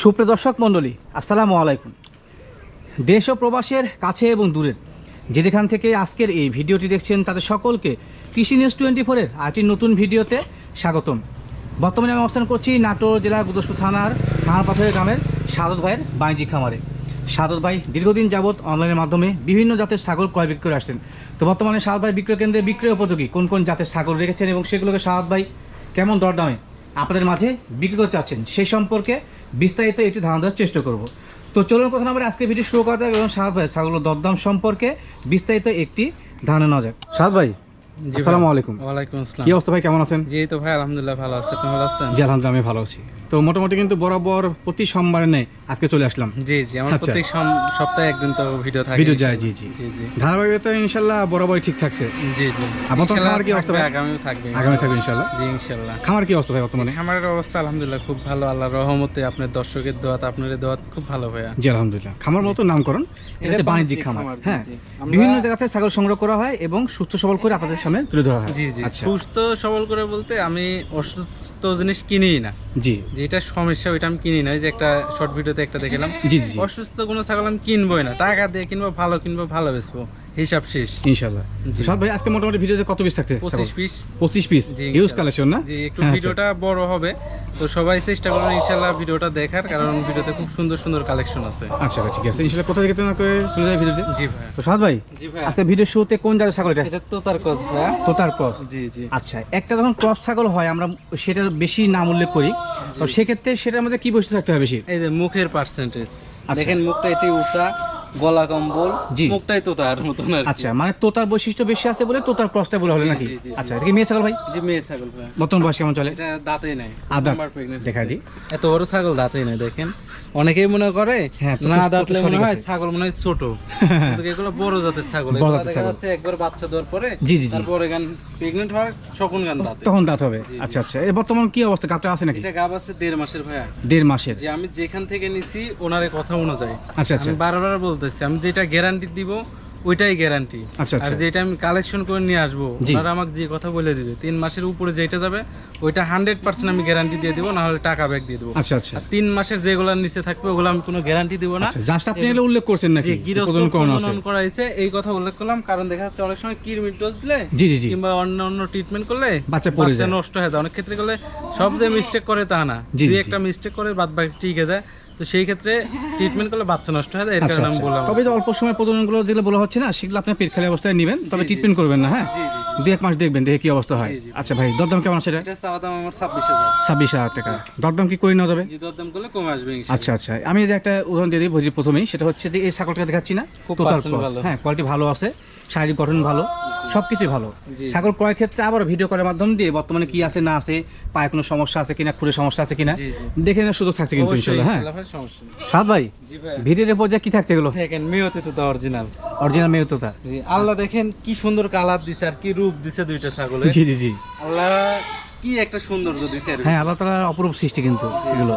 সুপ্রিয় দর্শক মণ্ডলী, আসসালামু আলাইকুম। দেশ ও প্রবাসের কাছে এবং দূরের যে যেখান থেকে আজকের এই ভিডিওটি দেখছেন, তাদের সকলকে কৃষি নিউজ টোয়েন্টি ফোরের আরেকটি নতুন ভিডিওতে স্বাগতম। বর্তমানে আমি অবস্থান করছি নাটোর জেলার গুদসপুর থানার খানাপাথরের গ্রামের সাদত ভাইয়ের বাণিজ্যিক খামারে। সাদত ভাই দীর্ঘদিন যাবৎ অনলাইনের মাধ্যমে বিভিন্ন জাতের ছাগল ক্রয় বিক্রয় করে আসছেন। তো বর্তমানে সাদত ভাই বিক্রয় কেন্দ্রে বিক্রয় উপযোগী কোন কোন জাতের ছাগল রেখেছেন এবং সেগুলোকে সাদত ভাই কেমন দরদামে আপনাদের মাঝে বিক্রি করতে চাচ্ছেন, সেই সম্পর্কে বিস্তারিত একটি ধারণা দেওয়ার চেষ্টা করব। তো চলুন কথা আমরা আজকে ভিডিও শুরু করা যাক এবং সাহাদ ভাই, ছাগলের দরদাম সম্পর্কে বিস্তারিত একটি ধারণা নেওয়া যাক। সাহাদ ভাই আসসালামু আলাইকুম। ওয়ালাইকুম আসসালাম। কি অবস্থা ভাই কেমন আছেন? জি তো ভাই আলহামদুলিল্লাহ ভালো আছে। আপনি ভালো আছেন? জি আলহামদুলিল্লাহ আমি ভালো আছি। তো মোটামুটি কিন্তু বরাবর প্রতি সোমবারে নেই আজকে চলে আসলাম। জি জি আমার। প্রত্যেক সপ্তাহে একদিন তো ভিডিও থাকে। ভিডিও যায় জি জি। জি জি। ধারাবাহিকতা ইনশাল্লাহ বরাবর ঠিক থাকছে। জি জি। আপনার তো কি অবস্থা আগামীও থাকবে। আগামী থাকবে ইনশাল্লাহ? জি ইনশাল্লাহ। খামার কি অবস্থা ভাই বর্তমানে? আমাদের অবস্থা আলহামদুলিল্লাহ খুব ভালো আল্লাহর রহমতে আপনার দর্শকের দোয়াত আপনার দোয়াত খুব ভালো ভাইয়া। জি আলহামদুলিল্লাহ। খামার মতো নামকরণ এটা বাণিজ্যিক খামার খামার, হ্যাঁ। বিভিন্ন জায়গা থেকে ছাগল সংগ্রহ করা হয় এবং সুস্থ সবল করে আপনাদের সামনে তুলে ধরা হয়। জি জি। আচ্ছা। সুস্থ সবল করে বলতে আমি অসুস্থ জিনিস কিনি না। জি। যেটা সমস্যা ওইটা আমি কিনি না। যে একটা শর্ট ভিডিওতে একটা দেখলাম। জি জি জি। অসুস্থ কোনো ছাগল আমি কিনবোই না। টাকা দিয়ে কিনবো ভালো কিনবো ভালো বেচবো। হিসাব শেষ। ইনশাল্লাহ জি। সাদ ভাই আজকে মোটামুটি ভিডিওতে কত পিস থাকছে? পঁচিশ পিস পঁচিশ পিস ইউজ কালেকশন না? যে একটু হ্যাঁ, আচ্ছা। ভিডিওটা বড় হবে। তো সবাই চেষ্টা করুন ইনশাল্লাহ ভিডিওটা দেখার কারণ ভিডিওতে খুব সুন্দর সুন্দর কালেকশন আছে। আচ্ছা ঠিক আছে। ইনশাল্লাহ কোথা থেকে তোমরা চলে যায় ভিডিওতে জি ভাই। তো সাদ ভাই জি ভাই। আজকে ভিডিও শুরুতে কোন জাতের ছাগল এটা? এটা তো তার কথা তোতার ক্রস জি জি। আচ্ছা একটা যখন ক্রস ছাগল হয় আমরা সেটা বেশি নাম উল্লেখ করি। তো সেক্ষেত্রে সেটার মধ্যে কি বস্তু থাকতে হবে বেশি? এই যে মুখের পার্সেন্টেজ আচ্ছা। দেখেন মুখটা এটি উঁচা গলা কম্বল জি। মুখটাই তো তার মতন আর আচ্ছা মানে তোতার বৈশিষ্ট্য বেশি আছে বলে তোতার বলে হলো নাকি? আচ্ছা এটা কি মেয়ে ছাগল ভাই? জি মেয়ে ছাগল ভাই। বর্তমান বয়স কেমন চলে? এটা দাঁতেই নাই আদার। দিই এত বড় ছাগল দাঁতেই নাই দেখেন। অনেকেই মনে করে হ্যাঁ, না দাঁতলে মনে হয় ছাগল মনে হয় ছোট। কিন্তু এগুলো বড় জাতের ছাগল। এগুলো দেখা। যাচ্ছে একবার বাচ্চা দেওয়ার পরে জি, জি। তারপরে গান প্রেগনেন্ট হওয়ার সকল গান দাঁতে। তখন দাঁত হবে। আচ্ছা আচ্ছা। এর বর্তমান কি অবস্থা? গাবটা আছে নাকি? এটা গাব আছে দেড় মাসের ভাইয়া। দেড় মাসের। যে আমি যেখান থেকে নিছি ওনারে কথা অনুযায়ী। আচ্ছা আচ্ছা। আমি বারবার বলতেছি আমি যেটা গ্যারান্টি দিব ওইটাই গ্যারান্টি আচ্ছা আর আচ্ছা যেটা আমি কালেকশন করে নিয়ে আসব। ওনারা আমাকে যে কথা বলে দিবে তিন মাসের উপরে যেটা যাবে ওইটা হান্ড্রেড পার্সেন্ট আমি গ্যারান্টি দিয়ে দিব না হলে টাকা ব্যাক দিয়ে দেবো। আচ্ছা আচ্ছা। আর তিন মাসের যেগুলো নিচে থাকবে ওগুলো আমি কোনো গ্যারান্টি দিব না। আচ্ছা জাস্ট আপনি এগুলো উল্লেখ করছেন নাকি? যে গৃহস্থ প্রজনন আছে। প্রজনন করা হয়েছে এই কথা উল্লেখ করলাম কারণ দেখা যাচ্ছে অনেক সময় কিরমির ডোজ দিলে জি জি জি। কিংবা অন্য অন্য ট্রিটমেন্ট করলে বাচ্চা পড়ে যায়। নষ্ট হয়ে যায়। অনেক ক্ষেত্রে করলে সব যে মিস্টেক করে তা না। জি, একটা মিস্টেক করে বাদ বাকি ঠিক যায়। তো সেই ক্ষেত্রে ট্রিটমেন্ট করলে বাচ্চা নষ্ট হয়ে এর আচ্ছা কারণে আমি আচ্ছা। বললাম। তবে যে অল্প সময় প্রজননগুলো যেগুলো বলা হচ্ছে না সেগুলো আপনি পেট খালি অবস্থায় নেবেন তবে। ট্রিটমেন্ট করবেন না হ্যাঁ? দু এক মাস দেখবেন দেখে কি অবস্থা হয়। আচ্ছা ভাই দরদাম কেমন চাওয়া দাম আমার ছাব্বিশ হাজার। ছাব্বিশ হাজার টাকা। দরদাম কি করে নেওয়া যাবে? দরদাম করলে কমে আসবে আচ্ছা আচ্ছা। আমি যে একটা উদাহরণ দিয়ে দিই বুঝি প্রথমেই সেটা হচ্ছে যে এই ছাগলটা দেখাচ্ছি না খুব। হ্যাঁ কোয়ালিটি ভালো আছে শারীরিক গঠন ভালো। সবকিছুই ভালো। ছাগল ক্রয় ক্ষেত্রে আবার ভিডিও করার মাধ্যম দিয়ে বর্তমানে কি আছে না আছে পায়ে কোনো সমস্যা আছে কিনা খুরে সমস্যা আছে কিনা। দেখে নেওয়ার সুযোগ থাকছে কিন্তু হ্যাঁ। সাদ ভাই ভিডিওর পর্যায়ে কি থাকছে এগুলো? দেখেন মেয়তে তো অরিজিনাল অরিজিনাল মেয়ততা আল্লাহ দেখেন কি সুন্দর কালার দিছে আর কি রূপ দিছে দুইটা ছাগল জি জি জি। আল্লাহ কি একটা সৌন্দর্য দিছে হ্যাঁ আল্লাহ তালার অপরূপ সৃষ্টি কিন্তু এগুলো।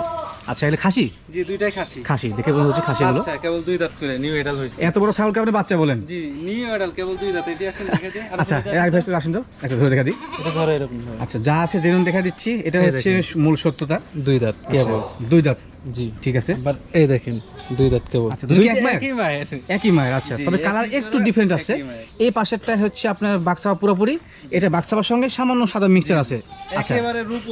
আচ্ছা এগুলো খাসি? জি দুইটাই খাসি। খাসি দেখে বোঝা হচ্ছে খাসিগুলো আচ্ছা কেবল দুই দাঁত করে নিউ এডাল হয়েছে। এত বড় ছাগলকে আপনি বাচ্চা বলেন? জি নিউ এডাল কেবল দুই দাঁত এটি আসেন দেখে দিই। আচ্ছা এই আসেন তো। একটা ধরে দেখা দিই। এটা ধরো এরকম হয় আচ্ছা যা আছে জেনুন দেখা দিচ্ছি এটা হচ্ছে মূল সত্যতা। দুই দাঁত আচ্ছা, দুই দাঁত। জি। ঠিক আছে? আবার এই দেখেন দুই দাঁত কেবল। আচ্ছা, দুই দুই এক মায়ের? একই মায়ের। একই মায়ের আচ্ছা তবে কালার একটু ডিফারেন্ট আছে। এই পাশেরটা হচ্ছে আপনার বাক্সাবা পুরোপুরি। এটা বাক্সাবার সঙ্গে সামান্য সাদা মিক্সচার আছে। আচ্ছা। একেবারে রূপ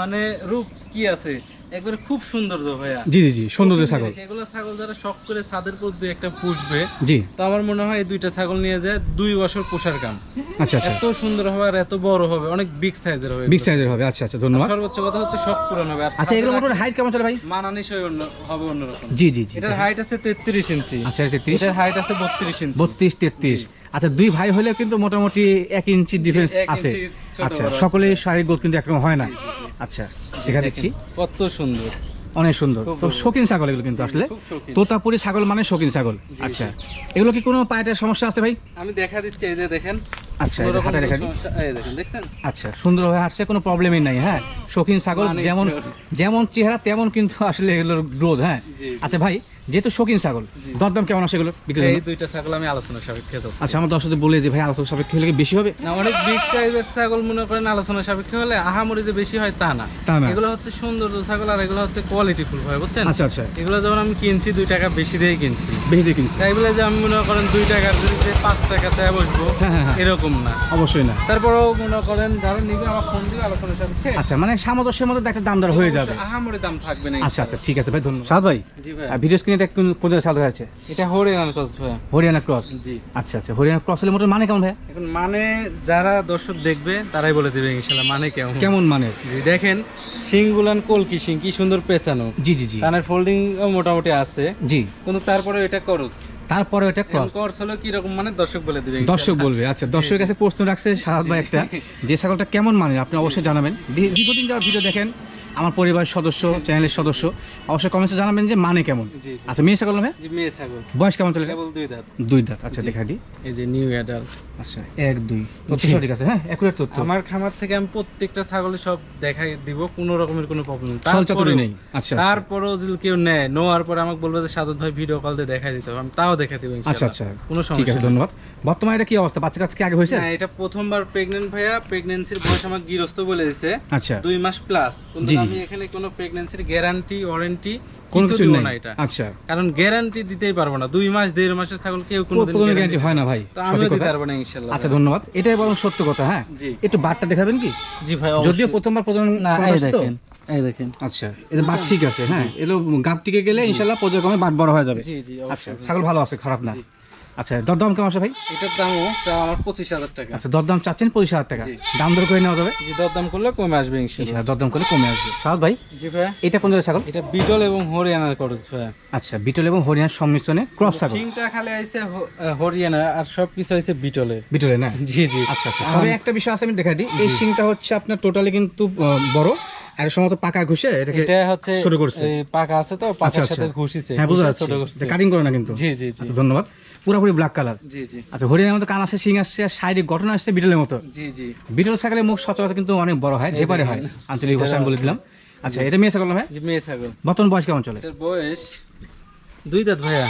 মানে রূপ কি আছে? একবারে খুব সুন্দর ভাইয়া। জি জি জি সৌন্দর্য ছাগল। এগুলো ছাগল যারা শখ করে ছাদের পর দুই একটা পুষবে জি। তো আমার মনে হয় এই দুইটা ছাগল নিয়ে যায় দুই বছর পোষার কাম। আচ্ছা আচ্ছা। এত সুন্দর হবে আর এত বড় হবে অনেক বিগ সাইজের হবে বিগ সাইজের হবে আচ্ছা আচ্ছা ধন্যবাদ। সর্বোচ্চ কথা হচ্ছে শখ পূরণ হবে আর আচ্ছা এগুলো মোটামুটি হাইট কেমন চলে ভাই? মানানিসই অন্য হবে অন্যরকম। জি জি জি এটার হাইট আছে তেত্রিশ ইঞ্চি। আচ্ছা এটার হাইট আছে বত্রিশ ইঞ্চি। বত্রিশ তেত্রিশ। আচ্ছা দুই ভাই হলে কিন্তু মোটামুটি এক ইঞ্চি ডিফারেন্স আছে। আচ্ছা সকলে সকলের শারীরিক গোল কিন্তু একরকম হয় না। আচ্ছা দেখা দিচ্ছি। কত সুন্দর। অনেক সুন্দর। তো। শৌখিন ছাগল এগুলো কিন্তু আসলে। তোতাপুরি ছাগল মানে শৌখিন ছাগল। আচ্ছা এগুলো কি কোনো পায়েটার সমস্যা আছে ভাই? আমি দেখা দিচ্ছি এই যে দেখেন আচ্ছা, হাঁটা আচ্ছা সুন্দরভাবে হাঁটছে কোনো প্রবলেমই নাই হ্যাঁ? শৌখিন ছাগল যেমন যেমন চেহারা তেমন কিন্তু আসলে এগুলোর গ্রোথ হ্যাঁ। আচ্ছা ভাই যেহেতু শৌখিন ছাগল। দরদাম কেমন আসে এগুলো এই দুইটা ছাগল আমি আলোচনা সাপেক্ষে আচ্ছা আমার দর্শকদের বলে যে ভাই আলোচনা সাপেক্ষে হলে বেশি হবে? না অনেক বিগ সাইজের ছাগল মনে করেন আলোচনা সাপেক্ষে হলে আহামরি যে বেশি হয় তা না। এগুলো হচ্ছে সৌন্দর্য ছাগল আর এগুলো হচ্ছে কোয়ালিটি ফুল হয় বুঝছেন? আচ্ছা আচ্ছা। এগুলো যেমন আমি কিনছি দুই টাকা বেশি দিয়ে কিনছি। বেশি দিয়ে কিনছি। তাই বলে যে আমি মনে করেন দুই টাকার যদি পাঁচ টাকা চায় বসবো হ্যাঁ, না। অবশ্যই না। তারপরেও মনে করেন যারা নিবে আমার ফোন দিবে আলোচনা সাপেক্ষে আচ্ছা মানে সামঞ্জস্যের মধ্যে একটা দাম হয়ে যাবে। আহামরি দাম থাকবে না আচ্ছা আচ্ছা ঠিক আছে ভাই ধন্যবাদ। সাদ ভাই জি ভাই। ভিডিও স্ক্রিনে এটা কোন কোন আছে? এটা হরিয়ানার কস ভাই। হরিয়ানা ক্রস? জি। আচ্ছা আচ্ছা হরিয়ানা ক্রস হলে মোটর মানে কেমন ভাই? এখন মানে যারা দর্শক দেখবে তারাই বলে দেবে ইনশাল্লাহ মানে কেমন। কেমন মানে? জি দেখেন সিংগুলান কলকি সিং কি সুন্দর পেঁচানো। জি জি জি। কানের ফোল্ডিং মোটামুটি আছে। জি। কিন্তু তারপরে এটা করস। তারপরে ওটা ক্রস ক্রস হলো কি রকম মানে দর্শক বলে দিবে দর্শক বলবে আচ্ছা দর্শকের কাছে প্রশ্ন রাখছে সাহাদ ভাই একটা। যে ছাগলটা কেমন মানে আপনি অবশ্যই জানাবেন। দীর্ঘদিন যারা ভিডিও দেখেন আমার পরিবারের সদস্য চ্যানেলের সদস্য অবশ্যই কমেন্টে জানাবেন যে মানে কেমন। আচ্ছা মেয়ে ছাগল মেয়ে ছাগল। বয়স কেমন চলে? দুই দাঁত। দুই দাঁত আচ্ছা দেখা দিই। এই যে নিউ অ্যাডাল আচ্ছা এক দুই। তথ্য জি। আছে হ্যাঁ? একুরেট তথ্য। আমার খামার থেকে আমি প্রত্যেকটা ছাগলের সব দেখাই দিব কোনো রকমের কোনো প্রবলেম ছলচাতুরি নেই। আচ্ছা আচ্ছা। তারপরেও যদি কেউ নেয় নেওয়ার পরে আমাকে বলবে যে সাদত ভাই ভিডিও কল দিয়ে দেখাই দিতে হবে। আমি তাও দেখাই দিব আচ্ছা আচ্ছা। কোনো ঠিক আছে ধন্যবাদ। বর্তমানে এটা কি অবস্থা? বাচ্চা কাছে কি আগে হয়েছে? না এটা প্রথমবার প্রেগনেন্ট ভাইয়া প্রেগনেন্সির বয়স আমার গৃহস্থ বলে আচ্ছা। দুই মাস প্লাস কিন্তু। আমি এখানে কোনো প্রেগনেন্সির গ্যারান্টি ওয়ারেন্টি কোনো কিছু নেই। এটা। আচ্ছা। কারণ গ্যারান্টি দিতেই পারব না। দুই মাস দেড় মাসের ছাগল কেউ কোনো গ্যারান্টি হয় না ভাই। তো দিতে পারব না আচ্ছা ধন্যবাদ। এটাই বরং সত্য কথা হ্যাঁ? একটু বারটা দেখাবেন কি? জি ভাই যদিও প্রথমবার প্রজনন না এই দেখেন এই দেখেন। আচ্ছা এটা বাট ঠিক আছে হ্যাঁ? এলো গাপ টিকে গেলে ইনশাল্লাহ পর্যায়ক্রমে বাট বড় হয়ে যাবে। জি জি আচ্ছা ছাগল ভালো আছে খারাপ না। আচ্ছা দরদাম কেমন আছে ভাই? এটার দামও চা আমার পঁচিশ হাজার টাকা। আচ্ছা দরদাম চাচ্ছেন পঁচিশ হাজার টাকা। জি। দাম দর করে নেওয়া যাবে? জি দরদাম করলে কমে আসবে ইনশাল্লাহ। ইনশাল্লাহ দরদাম করে কমে আসবে। সাহাদ ভাই জি ভাই। এটা কোন জায়গায় ছাগল? এটা বিটল এবং হরিয়ানার করজ ভাই। আচ্ছা বিটল এবং হরিয়ানার সংমিশ্রণে ক্রস ছাগল। সিংটা খালি আইছে হ- আহ, আর সবকিছু আইছে বিটলের। বিটলে না? জি জি। আচ্ছা আচ্ছা। তবে একটা বিষয় আছে আমি দেখা দিই। এই সিংটা হচ্ছে আপনার টোটালি কিন্তু আহ, বড়। আর সম্ভবত পাকা ঘুষে এটাকে এটা হচ্ছে ছোট করছে। পাকা আছে তো পাকার সাথে ঘুষিছে হ্যাঁ বুঝতে পারছি। ছোট কাটিং করে না কিন্তু। জি জি জি। আচ্ছা ধন্যবাদ। পুরোপুরি ব্ল্যাক কালার জি জি। আচ্ছা হরিয়ানার মতো কান আসছে সিং আসছে আর শারীরিক গঠন আসছে বিটলের মতো। জি জি। বিটল ছাগলের মুখ সচরাচর কিন্তু অনেক বড় হয় যেপারে হয়। আঞ্চলিক ভাষায় আমি বলে দিলাম। আচ্ছা এটা মেয়ে ছাগল ভাই? মেয়ে ছাগল। বর্তমান বয়স কেমন চলে? বয়স দুই দাঁত ভাইয়া।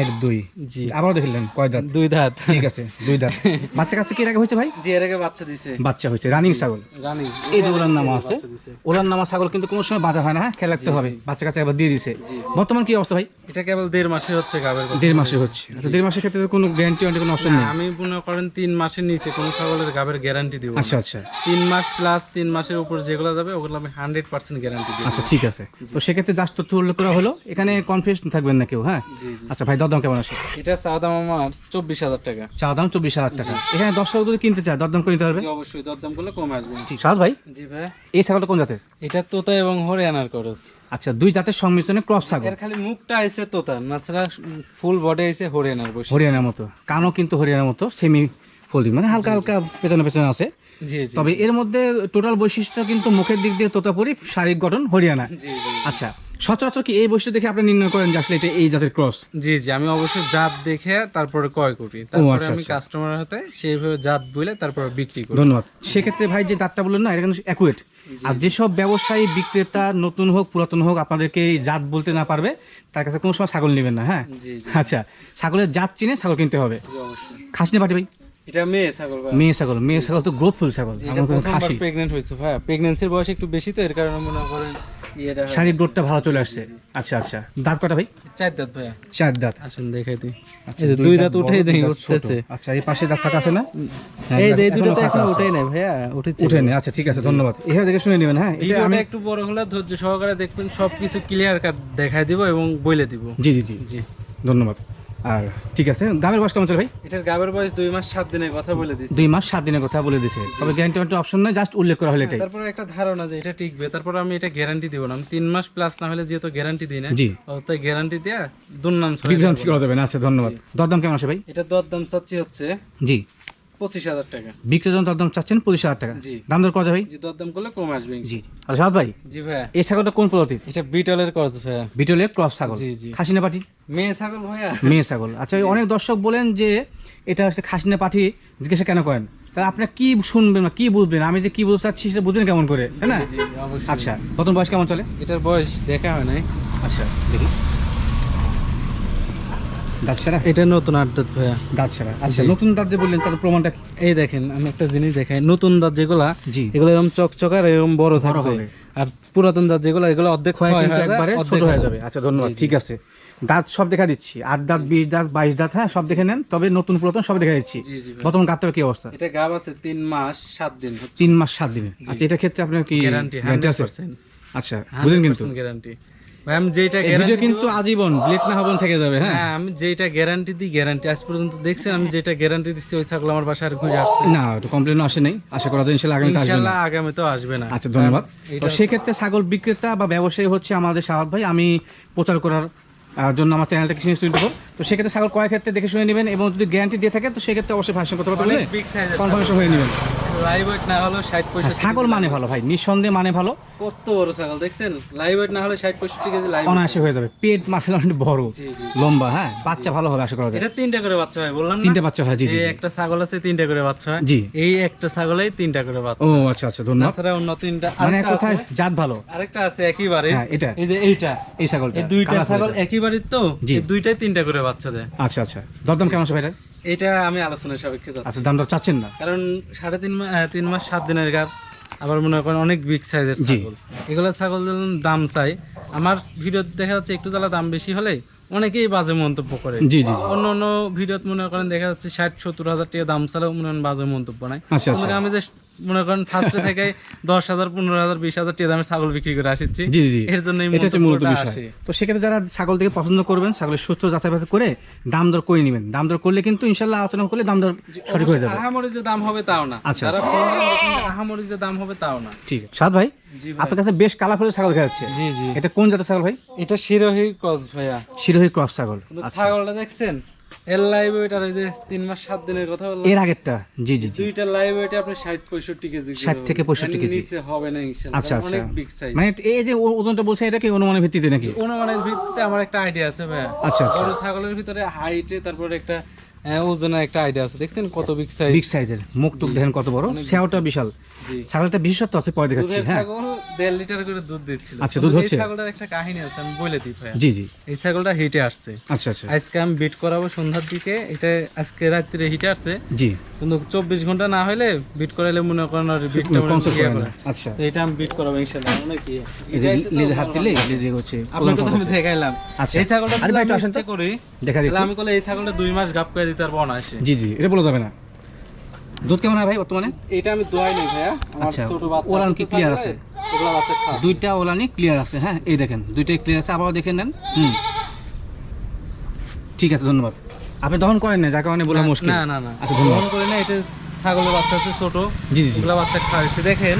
এক দুই। জি। আবারও দেখলেন কয় দাঁত? দুই দাঁত। ঠিক আছে দুই দাঁত। বাচ্চা কাছে কি আগে হয়েছে ভাই? জি এর আগে বাচ্চা দিছে। বাচ্চা হয়েছে রানিং ছাগল। রানী এই যে ওলার নামা আছে। ওলার নামা ছাগল কিন্তু কোনো সময় বাঁধা হয় না হ্যাঁ? খেয়াল রাখতে হবে। বাচ্চা কাছে একবার দিয়ে দিছে। বর্তমান কি অবস্থা ভাই? এটা কেবল দেড় মাসে হচ্ছে গাবের দেড় মাসে হচ্ছে। আচ্ছা দেড় মাসের ক্ষেত্রে তো কোনো গ্যারান্টি ওয়ারেন্টি কোনো অপশন নেই? আমি মনে করেন তিন মাসের নিচে কোনো ছাগলের গাবের গ্যারান্টি দিব আচ্ছা আচ্ছা। তিন মাস প্লাস তিন মাসের উপর যেগুলো যাবে ওগুলো আমি হান্ড্রেড পার্সেন্ট গ্যারান্টি দিব। আচ্ছা ঠিক আছে। তো সেক্ষেত্রে জাস্ট তথ্য উল্লেখ করা হলো। এখানে কনফিউজ থাকবেন না কেউ হ্যাঁ? আচ্ছা ভাই দরদাম কেমন আছে? এটা চা দাম আমার চব্বিশ হাজার টাকা। চা দাম চব্বিশ হাজার টাকা। এখানে দর্শক যদি কিনতে চায় দরদাম করে নিতে পারবে? অবশ্যই দরদাম করলে কমে আসবে। ঠিক সাদ ভাই? জি ভাই। এই ছাগলটা কোন জাতের? এটা তোতা এবং হরিয়ানার করস। আচ্ছা দুই জাতের সংমিশ্রণে ক্রস ছাগল। এর খালি মুখটা আইছে তোতা নাছাড়া ফুল বডি আইছে হরিয়ানার বসে হরিয়ানার মতো। কানও কিন্তু হরিয়ানার মতো সেমি ফোল্ডিং মানে হালকা হালকা পেছনে পেছনে আছে। তবে এর মধ্যে টোটাল বৈশিষ্ট্য কিন্তু মুখের দিক দিয়ে তোতাপুরি শারীরিক গঠন হরিয়ানা। আচ্ছা সচরাচর কি এই বৈশিষ্ট্য দেখে আপনি নির্ণয় করেন যে আসলে এটা এই জাতের ক্রস জি জি আমি অবশ্যই জাত দেখে তারপরে ক্রয় করি। তারপরে আচ্ছা, আমি আচ্ছা। কাস্টমার হাতে সেইভাবে জাত বলে তারপরে বিক্রি করি। ধন্যবাদ। সেক্ষেত্রে ভাই যে দাঁতটা বললেন না এটা কিন্তু অ্যাকুরেট আর যেসব ব্যবসায়ী বিক্রেতা নতুন হোক পুরাতন হোক আপনাদেরকে এই জাত বলতে না পারবে তার কাছে কোনো সময় ছাগল নেবেন না হ্যাঁ? আচ্ছা ছাগলের জাত চিনে ছাগল কিনতে হবে। খাসনি পাটি ভাই। এটা মেয়ে ছাগল মেয়ে ছাগল মেয়ে ছাগল তো গ্রোথফুল ছাগল জি, এটা আমার কোনো প্রথমবার খাসি। প্রেগনেন্ট হয়েছে ভাই। প্রেগনেন্সির বয়স একটু বেশি তো এর কারণে মনে করেন ইয়েটা গ্রোথটা ভালো চলে আসছে। আচ্ছা আচ্ছা। দাঁত কটা ভাই? চার দাঁত ভাইয়া। চার দাঁত। আসেন দেখাই দিই। আচ্ছা, দুই দাঁত উঠেই দেখি উঠতেছে। আচ্ছা এই পাশে দাঁত ফাঁকা আছে না? হ্যাঁ, এই এই দুটো তো ফাঁকা উঠেই নাই ভাইয়া উঠেছে। উঠে নেই আচ্ছা ঠিক আছে ধন্যবাদ। দেখে শুনে নেবেন হ্যাঁ এটা আমি একটু বড় হলে ধৈর্য সহকারে দেখবেন সবকিছু ক্লিয়ার কাট দেখাই দিব এবং বলে দিব। জি জি জি। জি। ধন্যবাদ। আর ঠিক আছে গাবের বয়স কেমন চলে ভাই? এটার গাবের বয়স দুই মাস সাত দিনের কথা বলে দিচ্ছে দুই মাস সাত দিনের কথা বলে দিছে। তবে গ্যারান্টি ওয়ারেন্টি অপশন নাই জাস্ট উল্লেখ করা হলো এটাই। তারপরে একটা ধারণা যে এটা টিকবে তারপর আমি এটা গ্যারান্টি দিব না। তিন মাস প্লাস না হলে যেহেতু গ্যারান্টি দিই না জি। তাই গ্যারান্টি দেয়া দুর্নাম বিভ্রান্তি করা যাবে না আচ্ছা ধন্যবাদ। দরদাম কেমন আছে ভাই? এটা দরদাম চাচ্ছি হচ্ছে জি। পঁচিশ হাজার টাকা। বিক্রেতা দরদাম চাচ্ছেন পঁচিশ হাজার টাকা। জি। দাম দর কত ভাই? জি দরদাম করলে কমে আসবে জি আচ্ছা ভাই। জি ভাইয়া। এই ছাগলটা কোন প্রজাতির? এটা বিটলের ভাইয়া। বিটলের ক্রস ছাগল। জি, জি। খাসিনা পাঠি মেয়ে ছাগল ভাইয়া। মেয়ে ছাগল। আচ্ছা অনেক দর্শক বলেন যে এটা হচ্ছে খাসিনা পাঠি জিজ্ঞাসা কেন করেন? তাহলে আপনার কি শুনবেন কি বুঝবেন? আমি যে কি বুঝতে চাচ্ছি সেটা বুঝবেন কেমন করে তাই না? অবশ্যই। আচ্ছা নতুন বয়স কেমন চলে? এটার বয়স দেখা হয় নাই। আচ্ছা দেখি। দাঁত এটা নতুন আট দাঁত ভাইয়া। দাঁত আচ্ছা নতুন দাঁত যে বললেন তার প্রমাণটা এই দেখেন আমি একটা জিনিস দেখাই। নতুন দাঁত যেগুলা জি। এগুলো এরকম এরকম বড় থাকবে। আর পুরাতন দাঁত যেগুলো এগুলো অর্ধেক কিন্তু একবারে ছোট হয়ে যাবে। আচ্ছা ধন্যবাদ। ঠিক আছে। দাঁত সব দেখা দিচ্ছি। আট দাঁত বিশ দাঁত বাইশ দাঁত হ্যাঁ সব দেখে নেন। তবে নতুন পুরাতন সব দেখা দিচ্ছি। বর্তমান গাবটার কি অবস্থা? এটা গাব আছে তিন মাস সাত দিন তিন মাস সাত দিন আচ্ছা এটার ক্ষেত্রে আপনার কি গ্যারান্টি গ্যারান্টি আছে? আচ্ছা বুঝলেন কিন্তু। গ্যারান্টি ভাই যেটা ভিডিও কিন্তু আজীবন ব্লেড না হবেন থেকে যাবে হ্যাঁ। হ্যাঁ আমি যেটা গ্যারান্টি দিই গ্যারান্টি আজ পর্যন্ত দেখছেন আমি যেটা গ্যারান্টি দিচ্ছি ওই ছাগল আমার বাসায় ঘুরে আসছে। না একটু কমপ্লেন আসে নাই। আশা করা যায় ইনশাল্লাহ আগামীতে আসবে না। ইনশাল্লাহ আগামীতেও আসবে না। আচ্ছা ধন্যবাদ। তো সেক্ষেত্রে ছাগল বিক্রেতা বা ব্যবসায়ী হচ্ছে আমাদের সাহাদ ভাই। আমি প্রচার করার জন্য আমার চ্যানেলটা কৃষি স্টুডিও করব তো সেক্ষেত্রে ছাগল কয়েক ক্ষেত্রে দেখে শুনে নেবেন এবং যদি গ্যারান্টি দিয়ে থাকে তো সেক্ষেত্রে অবশ্যই ভাষণ কথা কনফার্মেশন হয়ে নেবেন। লাইভ ওয়েট না হলো হ্যাঁ, ছাগল মানে ভালো ভাই নিঃসন্দেহে মানে ভালো। কত বড় ছাগল দেখছেন? লাইভ ওয়েট না হলে কেজি লাইভ অনায়াসে হয়ে যাবে। পেট মাসেল অনেক বড় লম্বা হ্যাঁ? বাচ্চা ভালো হবে আশা করা যায়। এটা তিনটা করে বাচ্চা হয় বললাম না? তিনটে বাচ্চা হয় জি জি একটা ছাগল আছে তিনটা করে বাচ্চা হয়। জি। এই একটা ছাগলেই তিনটা করে বাচ্চা ও আচ্ছা আচ্ছা ধন্যবাদ। তাছাড়া অন্য তিনটা মানে কোথায় জাত ভালো। আরেকটা আছে একইবারে হ্যাঁ, এটা। এই যে এইটা। এই ছাগলটা এই দুইটা ছাগল একইবারে তো। এই দুইটাই তিনটা করে বাচ্চা দেয়। আচ্ছা আচ্ছা। দরদাম কেমন আছে ভাইটা এটা আমি আলোচনার সাপেক্ষে যাচ্ছি। আচ্ছা দামটা চাচ্ছেন না? কারণ সাড়ে তিন তিন মাস সাত দিনের গাপ আবার মনে করেন অনেক বিগ সাইজের। ছাগল। এগুলো ছাগল দাম চাই। আমার ভিডিও দেখা যাচ্ছে একটু জ্বালা দাম বেশি হলে অনেকেই বাজে মন্তব্য করে। জি জি অন্য অন্য ভিডিওত মনে করেন দেখা যাচ্ছে ষাট সত্তর হাজার টাকা দাম ছাড়াও মনে করেন বাজে মন্তব্য নাই। আচ্ছা আচ্ছা। আমি যে মনে করেন ফার্স্টে থেকে দশ হাজার পনেরো হাজার বিশ হাজার টাকা দামে ছাগল বিক্রি করে আসছি। জি জি এর জন্য এটা হচ্ছে মূলত বিষয়। তো সেক্ষেত্রে যারা ছাগল থেকে পছন্দ করবেন ছাগলের সুস্থ যাচাই বাছাই করে দাম দর করে নেবেন। দাম দর করলে কিন্তু ইনশাল্লাহ আলোচনা করলে দাম দর সঠিক হয়ে যাবে। আহামরি যে দাম হবে তাও না। আচ্ছা, আচ্ছা। আহামরি যে দাম হবে তাও না। ঠিক আছে। সাদ ভাই আপনার কাছে বেশ কালারফুল ছাগল দেখা যাচ্ছে। জি জি। এটা কোন জাতের ছাগল ভাই? এটা শিরোহী ক্রস ভাইয়া। শিরোহী ক্রস ছাগল। আচ্ছা। ছাগলটা দেখছেন? এর লাইভ ওই যে তিন মাস সাত দিনের কথা বললাম। এর আগেরটা? জি জি দুইটা লাইভ আপনি ষাট পঁয়ষট্টি কেজি 60 থেকে 65 কেজি। নিচে হবে না ইনশাল্লাহ। আচ্ছা আচ্ছা অনেক বিগ সাইজ মানে এই যে ওজনটা বলছে এটা কি অনুমানের ভিত্তিতে নাকি? অনুমানের ভিত্তিতে আমার একটা আইডিয়া আছে ভাইয়া। আচ্ছা আচ্ছা। বড় ছাগলের ভিতরে হাইটে তারপরে একটা ওজনের একটা আইডিয়া আছে। দেখছেন কত বিগ সাইজ বিগ সাইজের মুখ টুক দেখেন কত বড়। সেওটা বিশাল। ছাগলটা বিশেষত্ব আছে পরে দেখাচ্ছি হ্যাঁ। দেড় লিটার করে দুধ দিচ্ছিল। আচ্ছা, দুধ হচ্ছে? ছাগলটার একটা কাহিনী আছে আমি বলে দিই ভাইয়া। জি জি। এই ছাগলটা হিটে আসছে। আচ্ছা আচ্ছা। আজকে আমি বিট করাবো সন্ধ্যার দিকে এটা আজকে রাত্রে হিটে আসছে। জি। কিন্তু চব্বিশ ঘণ্টা না হলে বিট করাইলে মনে করেন আর বিটটা আচ্ছা। তো এটা আমি বিট করাবো আছে তো লেজে হাত দিলে। হচ্ছে আপনাকে তো আমি দেখাইলাম। আচ্ছা। এই ছাগলটা আরে ভাই, একটু আসেন করি দেখা আমি বলে এই ছাগলটা দুই মাস গাপ করে দিতে পারব না জি জি। এটা বলা যাবে না। দুধ কেমন হয় ভাই বর্তমানে? এটা আমি দোয়াই নেই ভাইয়া। আচ্ছা, ওলান কি ক্লিয়ার আছে? দুইটা ওলানি ক্লিয়ার আছে হ্যাঁ এই দেখেন দুইটাই ক্লিয়ার আছে আবার দেখে নেন হুম। ঠিক আছে ধন্যবাদ। আপনি দহন করেন না যার কারণে বলা মুশকিল। না না না। আচ্ছা দহন করেন করে না এটা ছাগলের বাচ্চা আছে ছোট। জি জি জি। বাচ্চা খাওয়াচ্ছে দেখেন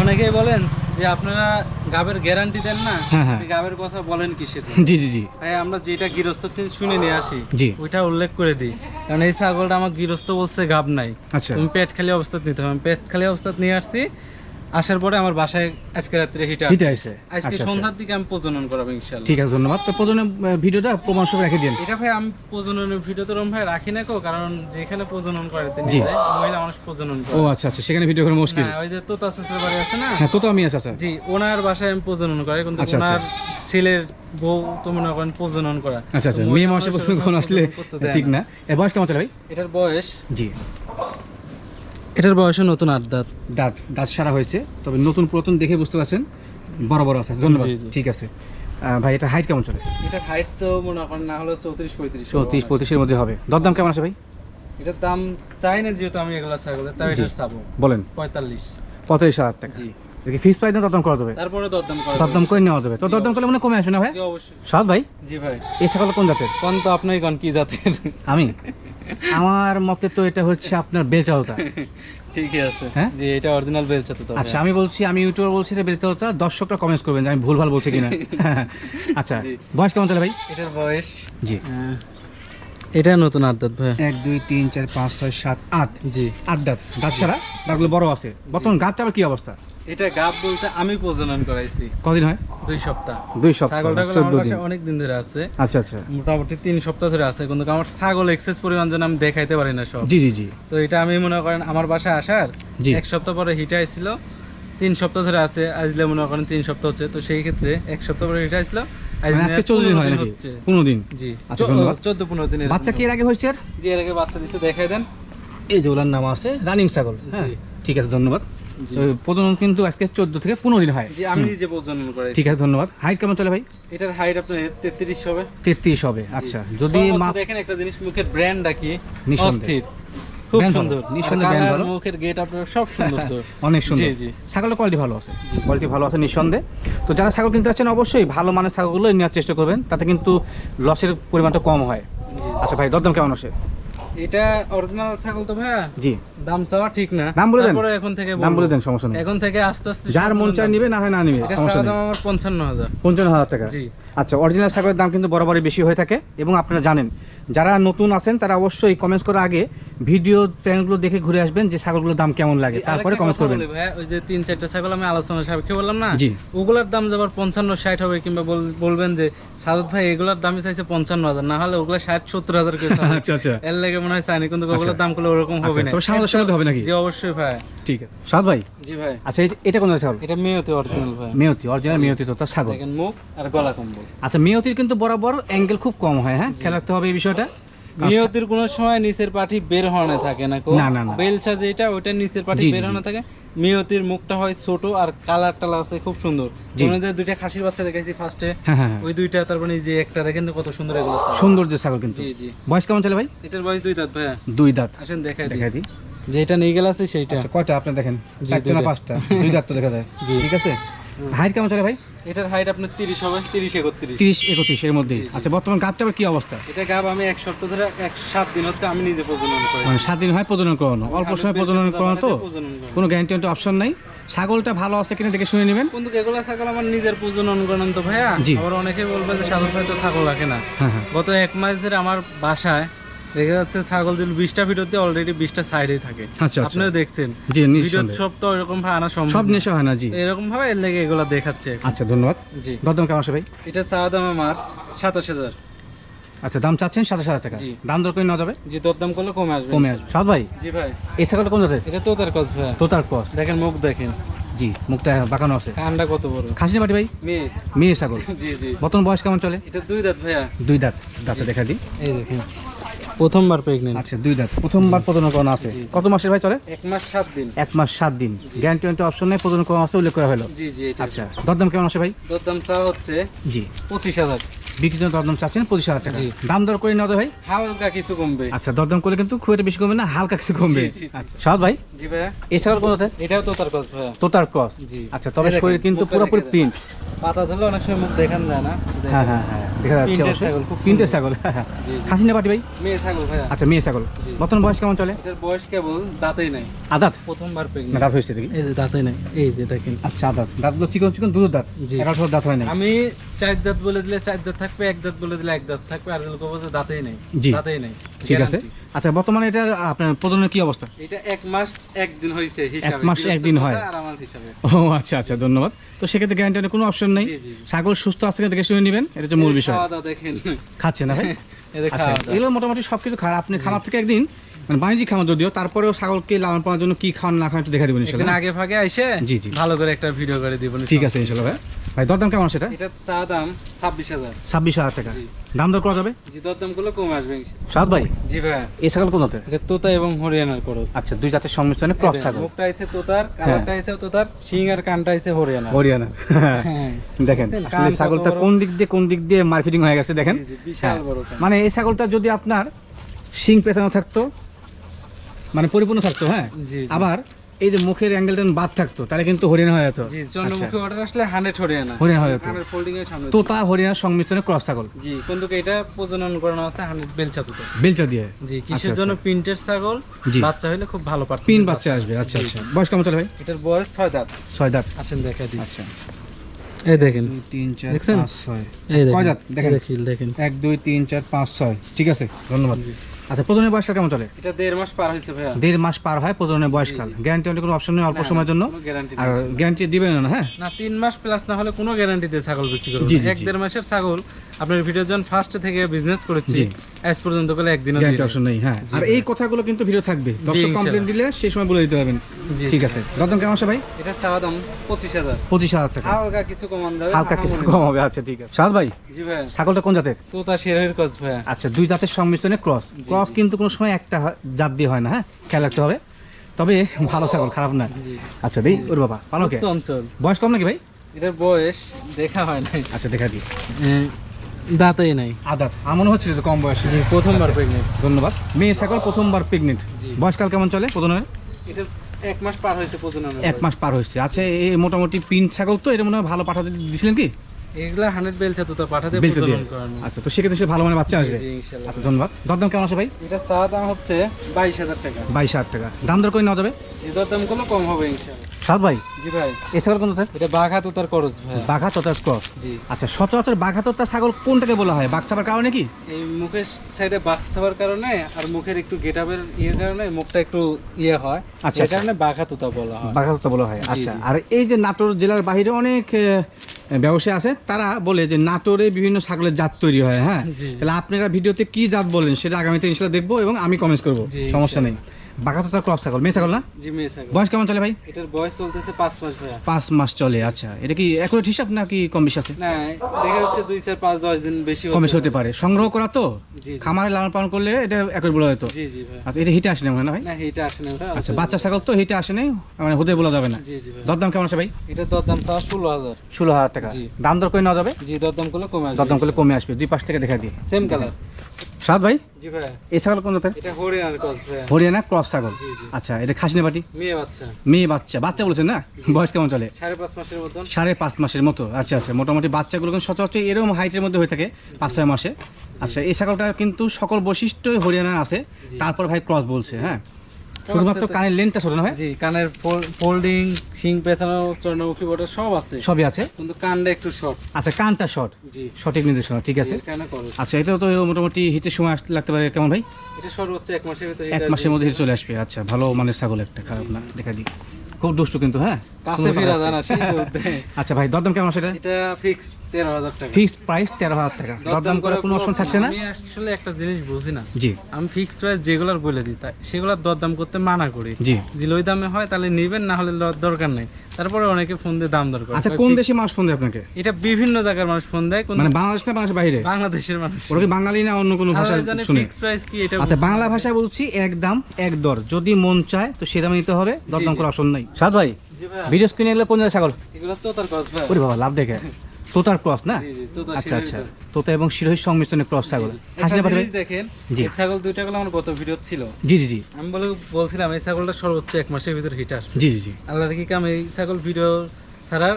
অনেকেই বলেন যে আপনারা গাবের গ্যারান্টি দেন না হ্যাঁ, হ্যাঁ। গাবের কথা বলেন কিসের জি জি জি। আমরা যেটা গৃহস্থ থেকে শুনে নিয়ে আসি জি। ওইটা উল্লেখ করে দিই। কারণ এই ছাগলটা আমার গৃহস্থ বলছে গাব নাই। আচ্ছা। তুমি পেট খালি অবস্থা নিতে হবে। পেট খালি অবস্থা নিয়ে আসছি আসার পরে আমার বাসায় আজকে রাত্রে হিটার হিটে আছে আজকে আচ্ছা আচ্ছা। সন্ধ্যার দিকে আমি প্রজনন করাবো ইনশাল্লাহ ঠিক আছে ধন্যবাদ। তো প্রথমে ভিডিওটা প্রমাণ সব রেখে দিন এটা ভাই আমি প্রজননের ভিডিও তো রকম ভাই রাখি না কো কারণ যেখানে প্রজনন করে তিনি। মহিলা মানুষ প্রজনন করে। ও আচ্ছা আচ্ছা সেখানে ভিডিও করা মুশকিল। না, ওই যে তোতা চাচার বাড়ি আছে না? হ্যাঁ তো তো আমি আছি আচ্ছা। জি ওনার বাসায় আমি প্রজনন করে কিন্তু। ওনার ছেলের বউ তো মনে করেন প্রজনন করা। আচ্ছা আচ্ছা কোন আসলে প্রজনন দেয় ঠিক না। না। এর বয়স কেমন চলে ভাই? এটার বয়স? জি। এটার বয়সে নতুন আট দাঁত। দাঁত দাঁত সারা হয়েছে তবে নতুন পুরাতন দেখে বুঝতে পারছেন বড় বড় আছে ধন্যবাদ। ঠিক আছে। ভাই এটা হাইট কেমন চলে? এটা হাইট তো মনে করেন না হলো চৌত্রিশ পঁয়ত্রিশ। চৌত্রিশ পঁচিশের মধ্যে হবে। দরদাম কেমন আছে ভাই? এটার দাম চাই না যেহেতু আমি এগুলা ছাগলের তাই এটা এটার চাবো। বলেন। পঁয়তাল্লিশ। পঁয়তাল্লিশ হাজার টাকা। জি। দেখি ফিক্স প্রাইস দরদাম করা যাবে। তারপরে দরদাম করা দরদাম করে নেওয়া যাবে। তো দরদাম করলে মনে কমে আসবে না ভাই? অবশ্যই। সাদ ভাই? জি ভাই। এই ছাগল কোন জাতের? কোন তো আপনাই কোন কি জাতের? আমি? আমার মতে তো এটা হচ্ছে আপনার বেলচাওতা। ঠিকই আছে। হ্যাঁ? জি এটা অরিজিনাল বেলচা তো আচ্ছা আমি বলছি আমি ইউটিউবার বলছি এটা বেলচাওতা দর্শকরা কমেন্টস করবেন যে আমি ভুলভাল বলছি কিনা। আচ্ছা বয়স কেমন চলে ভাই? এটার বয়স জি। এটা নতুন ভাইয়া এক দুই তিন চার পাঁচ ছয় সাত আট। জি। আট দাঁত দাঁত ছাড়া দাঁতগুলো বড় আছে। বর্তমান আবার কি অবস্থা? এটা গাব বলতে আমি প্রজনন করাইছি। কদিন হয়? দুই সপ্তাহ। দুই সপ্তাহ ছাগলটা দিন। অনেক দিন ধরে আছে। আচ্ছা আচ্ছা। মোটামুটি তিন সপ্তাহ ধরে আছে কিন্তু আমার ছাগল এক্সেস পরিমাণ জন্য আমি দেখাইতে পারি না সব। জি জি জি। তো এটা আমি মনে করেন আমার বাসায় আসার এক সপ্তাহ পরে হিটে আইছিল। তিন সপ্তাহ ধরে আছে আজলে মনে করেন তিন সপ্তাহ হচ্ছে। তো সেই ক্ষেত্রে এক সপ্তাহ পরে হিটে আইছিল। আজকে চোদ্দ দিন হয় নাকি? হচ্ছে। পনেরো দিন। জি। আচ্ছা, ধন্যবাদ। চোদ্দ পনেরো দিনের বাচ্চা কি এর আগে হয়েছে? জি এর আগে বাচ্চা দিচ্ছে দেখাই দেন। এই যে ওলার নাম আছে রানিং ছাগল হ্যাঁ? ঠিক আছে ধন্যবাদ। প্রজনন কিন্তু আজকে চোদ্দ থেকে পনেরো দিন হয়। জি আমি নিজে প্রজনন করাই। ঠিক আছে ধন্যবাদ। হাইট কেমন চলে ভাই? এটার হাইট আপনার তেত্রিশ হবে। তেত্রিশ হবে আচ্ছা যদি মা দেখেন একটা জিনিস মুখের ব্র্যান্ড নিঃসন্দেহে। অস্থির। খুব সুন্দর। নিঃসন্দেহে আর ভালো। মুখের গেট আপনার সব সুন্দর তো। অনেক সুন্দর। জি, জি। ছাগলের কোয়ালিটি ভালো আছে। কোয়ালিটি ভালো আছে নিঃসন্দেহে। তো যারা ছাগল কিনতে যাচ্ছেন অবশ্যই ভালো মানের ছাগলগুলো নেওয়ার চেষ্টা করবেন। তাতে কিন্তু লসের পরিমাণটা কম হয়। আচ্ছা ভাই দরদাম কেমন আছে? এটা অরিজিনাল ছাগল তো ভাইয়া। জি। দাম চাওয়া ঠিক না। দাম বলে দেন। এখন থেকে দাম বলে দেন সমস্যা নেই। এখন থেকে আস্তে আস্তে যার মন চায় নিবে না হয় না নিবে সমস্যা নেই দাম আমার পঞ্চান্ন হাজার। পঞ্চান্ন হাজার টাকা। জি। আচ্ছা অরিজিনাল ছাগলের দাম কিন্তু বরাবরই বেশি হয়ে থাকে এবং আপনারা জানেন যারা নতুন আছেন তারা অবশ্যই কমেন্টস করার আগে ভিডিও চ্যানেলগুলো দেখে ঘুরে আসবেন যে ছাগলগুলোর দাম কেমন লাগে। তারপরে কথা করবেন। ওই যে তিন চারটা ছাগল আমি আলোচনা সাপেক্ষে বললাম না? জি। ওগুলার দাম যাবার পঞ্চান্ন ষাট হবে কিংবা বলবেন যে সাদত ভাই এগুলার দামই চাইছে পঞ্চান্ন হাজার না হলে ওগুলো ষাট সত্তর হাজার আচ্ছা আচ্ছা। এর লেগে মনে হয় চাইনি কিন্তু ওগুলোর দাম করলে ওরকম হবে আচ্ছা, না। তবে সামঞ্জস্য মধ্যে হবে নাকি? জি অবশ্যই ভাই ঠিক আছে। সাদ ভাই? জি ভাই। আচ্ছা এটা কোন ছাগল? এটা মেয়তে অরিজিনাল ভাই। মেয়তি অরিজিনাল মেয়তি তো তার ছাগল। দেখেন মুখ আর গলা কম্বল। আচ্ছা মেয়তির কিন্তু বরাবর অ্যাঙ্গেল খুব কম হয় হ্যাঁ? খেয়াল রাখতে হবে এই বিষয়টা নিয়তির কোনো সময় নিচের পাটি বের হওয়ানো থাকে না না, না। বেলচা যেটা ওইটা নিচের পাটি বের জি। হওয়ানো থাকে? মিয়তির মুখটা হয় ছোট আর কালার টালার আছে খুব সুন্দর। যে দুইটা খাসির বাচ্চা দেখাইছি ফার্স্টে হ্যাঁ হ্যাঁ হ্যাঁ। ওই দুইটা তারপরে এই যে একটা দেখেন কত সুন্দর এগুলো সুন্দর যে ছাগল কিন্তু। জি জি। বয়স কেমন চলে ভাই? এটার বয়স দুই দাঁত ভাইয়া। দুই দাঁত। আসেন দেখাই দেখাই দিই। যে এটা নিয়ে গেল আছে সেইটা। আচ্ছা কয়টা? আপনি দেখেন। চারটে না পাঁচটা? দুই দাঁত তো দেখা যায়। জি। ঠিক আছে? হাইট কেমন চলে ভাই? এটার হাইট আপনার তিরিশ হবে তিরিশ একত্রিশ। তিরিশ একত্রিশ এর মধ্যেই। জি, জি। আচ্ছা বর্তমান গাবটা কি অবস্থা? এটা গাব আমি এক সপ্তাহ ধরে এক সাত দিন হচ্ছে আমি নিজে প্রজনন করি। মানে সাত দিন হয় প্রজনন করানো। অল্প সময় প্রজনন করানো তো। কোনো গ্যারান্টি অপশন নাই। ছাগলটা ভালো আছে কিনা দেখে শুনে নেবেন। কিন্তু এগুলা ছাগল আমার নিজের প্রজনন করেন তো ভাইয়া। জি। আবার অনেকে বলবে যে সাধু ভাই তো ছাগল রাখে না। হ্যাঁ হ্যাঁ। গত এক মাস ধরে আমার বাসায় দেখা যাচ্ছে ছাগল যদি বিশটা ভিডিওতে অলরেডি বিশটা সাইডেই থাকে। আচ্ছা আচ্ছা। আপনিও দেখছেন। জি ভিডিও সব তো এরকম ভাবে আনা সম্ভব সব না। হয় না জি। এরকম ভাবে এর লেগে এগুলা দেখাচ্ছে। আচ্ছা ধন্যবাদ। জি। দরদাম কেমন ভাই? এটা চা দাম আমার সাতাশ হাজার। আচ্ছা দাম চাচ্ছেন সাতাশ হাজার টাকা। দাম দর করে নেওয়া যাবে? জি দরদাম করলে কমে আসবে। কমে আসবে। সাদ ভাই? জি ভাই। এই ছাগলটা কোন জাতের? এটা তোতার কস ভাই। তোতার ক্রস দেখেন মুখ দেখেন। জি মুখটা বাঁকানো আছে। কানটা কত বড়। খাসি বাটি ভাই? মেয়ে। মেয়ে ছাগল। জি জি। বর্তমান বয়স কেমন চলে? এটা দুই দাঁত ভাইয়া। দুই দাঁত। দাঁতে দেখা দিই। এই দেখেন। প্রথমবার প্রেগনেন্ট আচ্ছা দুই দাঁত। প্রথমবার প্রজনন করানো আছে। কত মাসের ভাই চলে? এক মাস সাত দিন। এক মাস সাত দিন। গ্যারান্টি ওয়ারেন্টি অপশন নেই প্রজনন করানো আছে উল্লেখ করা হলো। জি জি আচ্ছা দরদাম কেমন আছে ভাই? দরদাম চা হচ্ছে জি। পঁচিশ হাজার। বিক্রির জন্য দরদাম চাচ্ছেন পঁচিশ হাজার টাকা। দাম দর করে নেওয়া ভাই? হালকা কিছু কমবে। আচ্ছা দরদাম করলে কিন্তু খুব একটা বেশি কমবে না হালকা কিছু কমবে। আচ্ছা সাদ ভাই? জি ভাইয়া। এই ছাগল কোন এটাও তো তার কথা ভাইয়া। তোতার ক্রস জি। আচ্ছা তবে শরীর কিন্তু পুরোপুরি প্রিন্ট পাতা ধরলে অনেক সময় মুখ দেখান যায় না। হ্যাঁ হ্যাঁ হ্যাঁ দেখা যাচ্ছে অবশ্যই। ছাগল, প্রিন্টের ছাগল হ্যাঁ, হ্যাঁ। খাসি না বাটি ভাই? ছাগল ভাইয়া। আচ্ছা মেয়ে ছাগল। বর্তমান বয়স কেমন চলে? এটার বয়স কেবল দাঁতেই নাই। আদাত? প্রথমবার না দাঁত হয়েছে দেখি এই যে দাঁতেই নাই। এই যে দেখেন। আচ্ছা আদাত। দাঁতগুলো চিকন চিকন দুটো দাঁত। জি। এগারোশো দাঁত হয় না আমি চার দাঁত বলে দিলে চার দাঁত থাকবে এক দাঁত বলে দিলে এক দাঁত থাকবে আর দাঁতেই নেই। জি। দাঁতেই নেই। ঠিক আছে। আচ্ছা বর্তমানে এটা আপনার প্রজননের কি অবস্থা? এটা এক মাস একদিন হয়েছে হিসাবে। মাস একদিন হয়। ও আচ্ছা আচ্ছা ধন্যবাদ। তো সেক্ষেত্রে গ্যারান্টি কোনো অপশন নেই। ছাগল সুস্থ আছে দেখে শুনে নেবেন। এটা হচ্ছে মূল বিষয়। দেখেন। খাচ্ছে না ভাই? এগুলো মোটামুটি সবকিছু খারাপ আপনি খামার থেকে একদিন মানে বাণিজ্যিক খামার যদিও তারপরেও ছাগলকে লালন পাওয়ার জন্য কি খাওয়ান না খাওয়ান একটু দেখা দেবেন একদিন আগে ভাগে আইসে জি, জি। ভালো করে একটা ভিডিও করে দিব ঠিক আছে ইনশাল্লাহ ভাই। ভাই দরদাম কেমন সেটা এটা? চা দাম ছাব্বিশ হাজার। ছাব্বিশ হাজার টাকা। দাম দর করা যাবে? জি দরদামগুলো কমে আসবে সাদ ভাই? জি ভাই। এই ছাগল কোন জাতের? এটা তোতা এবং হরিয়ানার করস আচ্ছা দুই জাতের সংমিশ্রণে ক্রস ছাগল। মুখটা আইছে তোতার শিং আর কানটা হরিয়ানা হরিয়ানা হ্যাঁ। দেখেন আসলে ছাগলটা কোন দিক দিয়ে কোন দিক দিয়ে মার্কেটিং হয়ে গেছে দেখেন। বিশাল হ্যাঁ। বড় মানে এই ছাগলটা যদি আপনার শিং পেছানো থাকতো মানে পরিপূর্ণ থাকতো হ্যাঁ। আবার এই যে মুখের অ্যাঙ্গেলটা বাদ থাকতো তাহলে কিন্তু হরিয়ানা হয়ে যেত। জি চন্দ্রমুখী অর্ডার আসলে হান্ড্রেড হরিয়ানা হরিয়ানা হয়ে যেত। হান্ড্রেড ফোল্ডিং এর সামনে তোতা হরিয়ানার সংমিশ্রণে ক্রস ছাগল। জি কিন্তু এটা প্রজনন করানো আছে হান্ড্রেড বেলচা তোতা বেলচা দিয়ে? জি আচ্ছা, কিসের আচ্ছা। জন্য প্রিন্টের ছাগল? বাচ্চা হলে খুব ভালো পারছে পিন বাচ্চা। আসবে আচ্ছা আচ্ছা। বয়স কেমন চলে ভাই? এটার বয়স ছয় দাঁত। ছয় দাঁত। আসেন দেখা দিই। আচ্ছা। এই দেখেন। দুই তিন চার দেখছেন? পাঁচ ছয়। এই দেখেন। কয় দাঁত? দেখেন। দেখেন দেখেন। এক দুই তিন চার পাঁচ ছয়। ঠিক আছে ধন্যবাদ। আচ্ছা প্রজনের বয়সটা কেমন চলে? এটা দেড় মাস পার হয়েছে ভাইয়া। দেড় মাস পার হয় প্রজনের বয়সকাল। গ্যারান্টি অনেক কোনো অপশন নেই অল্প সময়ের জন্য। আর গ্যারান্টি দিবেন না হ্যাঁ? না তিন মাস প্লাস না হলে কোনো গ্যারান্টিতে ছাগল বিক্রি করব জি, এক দেড় মাসের ছাগল আপনার ভিডিও যখন ফার্স্ট থেকে বিজনেস করেছি। আজ পর্যন্ত বলে একদিনও গ্যারান্টি অপশন নেই হ্যাঁ। আর এই কথাগুলো কিন্তু ভিডিও থাকবে। দর্শক কমপ্লেন দিলে সেই সময় বলে দিতে পারবেন। ঠিক আছে। দরদাম কেমন আছে ভাই? এটা চাওয়া দাম পঁচিশ হাজার। পঁচিশ হাজার টাকা। হালকা কিছু কমান যাবে হালকা কিছু আহামরি কম হবে আচ্ছা ঠিক আছে। সাদ ভাই জি ভাই ছাগলটা কোন জাতের? তো তা শেরের কস ভাইয়া। আচ্ছা দুই জাতের সংমিশ্রণে ক্রস ক্রস কিন্তু কোনো সময় একটা জাত দিয়ে হয় না হ্যাঁ? খেয়াল রাখতে হবে। তবে ভালো ছাগল খারাপ না। আচ্ছা দেই ওর বাবা ভালো কে? চঞ্চল বয়স কম নাকি ভাই? এটার বয়স দেখা হয় নাই। আচ্ছা দেখা দিই। দাঁতেই নাই। আদাত আমার হচ্ছে তো কম বয়সে। প্রথমবার প্রেগনেন্ট ধন্যবাদ। মেয়ে ছাগল প্রথমবার প্রেগনেন্ট। বয়সকাল কেমন চলে প্রথমে এটা এক মাস পার হয়েছে প্রজননের এক মাস পার হয়েছে। আচ্ছা এই মোটামুটি পিন ছাগল তো এটা মনে হয় ভালো পাঠাতে দিয়েছিলেন কি? এগুলা হান্ড্রেড বেলচা তো পাঠাতে বেলচা দিয়ে? আচ্ছা তো সেক্ষেত্রে সে ভালো মানে বাচ্চা আসবে? আচ্ছা ধন্যবাদ। দরদাম কেমন আছে ভাই? এটা চা দাম হচ্ছে বাইশ হাজার টাকা। বাইশ হাজার টাকা। দাম দর করে নেওয়া যাবে? এই দাম কোনো কম হবে ইনশাল্লাহ। সাত ভাই? জি ভাই। ছাগল কোন? এটা বাঘা তো তার খরচ ভাই। বাঘা চতার ক্রস? জি। আচ্ছা সচরাচর বাঘা তোতার ছাগল কোনটাকে বলা হয়? বাঘ কারণে কি? এই মুখের সাইডে বাঘ কারণে আর মুখের একটু ইয়ের কারণে মুখটা একটু ইয়ে হয়। আচ্ছা, এই আচ্ছা। কারণে বাঘা তোতা বলা হয়। বাঘা তোতা বলা হয় আচ্ছা। আর এই যে নাটোর জেলার বাইরে অনেক ব্যবসায়ী আছে তারা বলে যে নাটোরে বিভিন্ন ছাগলের জাত তৈরি হয় হ্যাঁ? তাহলে আপনারা ভিডিওতে কি জাত বলেন সেটা আগামীতে ইনশাল্লাহ দেখব এবং আমি কমেন্ট করব। সমস্যা নেই। বাঘা তোতা ক্রস ছাগল মেয়ে ছাগল না? জি মেয়ে ছাগল। বয়স কেমন চলে ভাই? এটার বয়স চলতেছে পাঁচ মাস ভাইয়া। মাস চলে আচ্ছা। এটা কি একুরেট হিসাব নাকি কম বেশি আছে? না দেখা যাচ্ছে দুই চার পাঁচ দশ দিন বেশি কম বেশি হতে পারে। সংগ্রহ করা তো। খামারে লালন পালন করলে এটা একর বলা হতো জি জি ভাই আচ্ছা এটা হিটে আসে না না ভাই? না এটা আসে না আচ্ছা বাচ্চা ছাগল তো হিটে আসে নাই মানে হতে বলা যাবে না। জি জি ভাই দরদাম কেমন আছে ভাই? এটার দরদাম চাওয়া ষোলো হাজার। ষোলো হাজার টাকা। দাম দর করে নেওয়া যাবে? জি দরদাম করলে কমে আসবে। দরদাম করলে কমে আসবে। দুই পাশ থেকে দেখা দিয়ে সেম কালার সাদ ভাই? জি ভাই এই ছাগল কোন এটা ভাই হরিয়ানা ক্রস ছাগল? জি জি। আচ্ছা এটা খাসিনা বাটি? মেয়ে বাচ্চা। মেয়ে বাচ্চা বাচ্চা বলেছেন না? বয়স কেমন চলে? সাড়ে পাঁচ মাসের মতন। সাড়ে পাঁচ মাসের মতো। আচ্ছা আচ্ছা মোটামুটি বাচ্চাগুলো কিন্তু সচরাচর এরকম হাইটের মধ্যে হয়ে থাকে পাঁচ ছয় মাসে। আচ্ছা এই ছাগলটা কিন্তু সকল বৈশিষ্ট্যই হরিয়ানা আছে। তারপর ভাই ক্রস বলছে হ্যাঁ? শুধুমাত্র কানের লেনটা ছোট না ভাই? জি কানের ফোল্ডিং শিং পেছানো চর্ণমুখী বটে সব আছে। সবই আছে? কিন্তু কানটা একটু শর্ট আচ্ছা কানটা শর্ট জি। সঠিক নির্দেশনা ঠিক আছে? আচ্ছা এটাও তো মোটামুটি হিটের সময় আসতে লাগতে পারে কেমন ভাই? এটা সর্বোচ্চ এক মাসের ভিতরে এক মাসের মধ্যে চলে আসবে আচ্ছা ভালো মানের ছাগল একটা খারাপ না দেখা দিই। খুব দুষ্ট কিন্তু হ্যাঁ। আচ্ছা ভাই দরদাম কেমন সেটা? এটা ফিক্স তেরো হাজার টাকা। ফিক্সড প্রাইস তেরো হাজার টাকা। দরদাম করার কোনো অপশন থাকছে না? আমি আসলে একটা জিনিস বুঝি না। জি। আমি ফিক্সড প্রাইস যেগুলার বলে দিই তাই সেগুলার দরদাম করতে মানা করি। জি। যে ওই দামে হয় তাহলে নেবেন না হলে দরকার নেই। তারপরে অনেকে ফোন দিয়ে দাম দর আচ্ছা কোন দেশে মানুষ ফোন দেয় আপনাকে? এটা বিভিন্ন জায়গার মানুষ ফোন দেয় মানে বাংলাদেশ না বাংলাদেশের বাইরে? বাংলাদেশের মানুষ। ওরা কি বাঙালি না অন্য কোনো ভাষা শুনে? ফিক্সড প্রাইস কি এটা আচ্ছা বাংলা ভাষায় বলছি এক দাম এক দর। যদি মন চায় তো সে দামে নিতে হবে দরদাম। করার অপশন নাই। সাদ ভাই ভিডিও স্ক্রিনে এগুলো কোন জায়গায় ছাগল। এগুলো তো তার কস ভাই। ওরে বাবা লাভ দেখে। তোতার ক্রস না? আচ্ছা আচ্ছা। তোতা এবং শিরোহির সংমিশ্রণে ক্রস ছাগল। পাঠাবে? জিনিস দেখেন জি। এই ছাগল দুইটা গুলো আমার গত ভিডিও ছিল। জি জি জি। আমি বলে বলছিলাম এই ছাগলটা সর্বোচ্চ এক মাসের ভিতরে হিট আসবে। জি জি জি। আল্লাহর কি কাম এই ছাগল ভিডিও ছাড়ার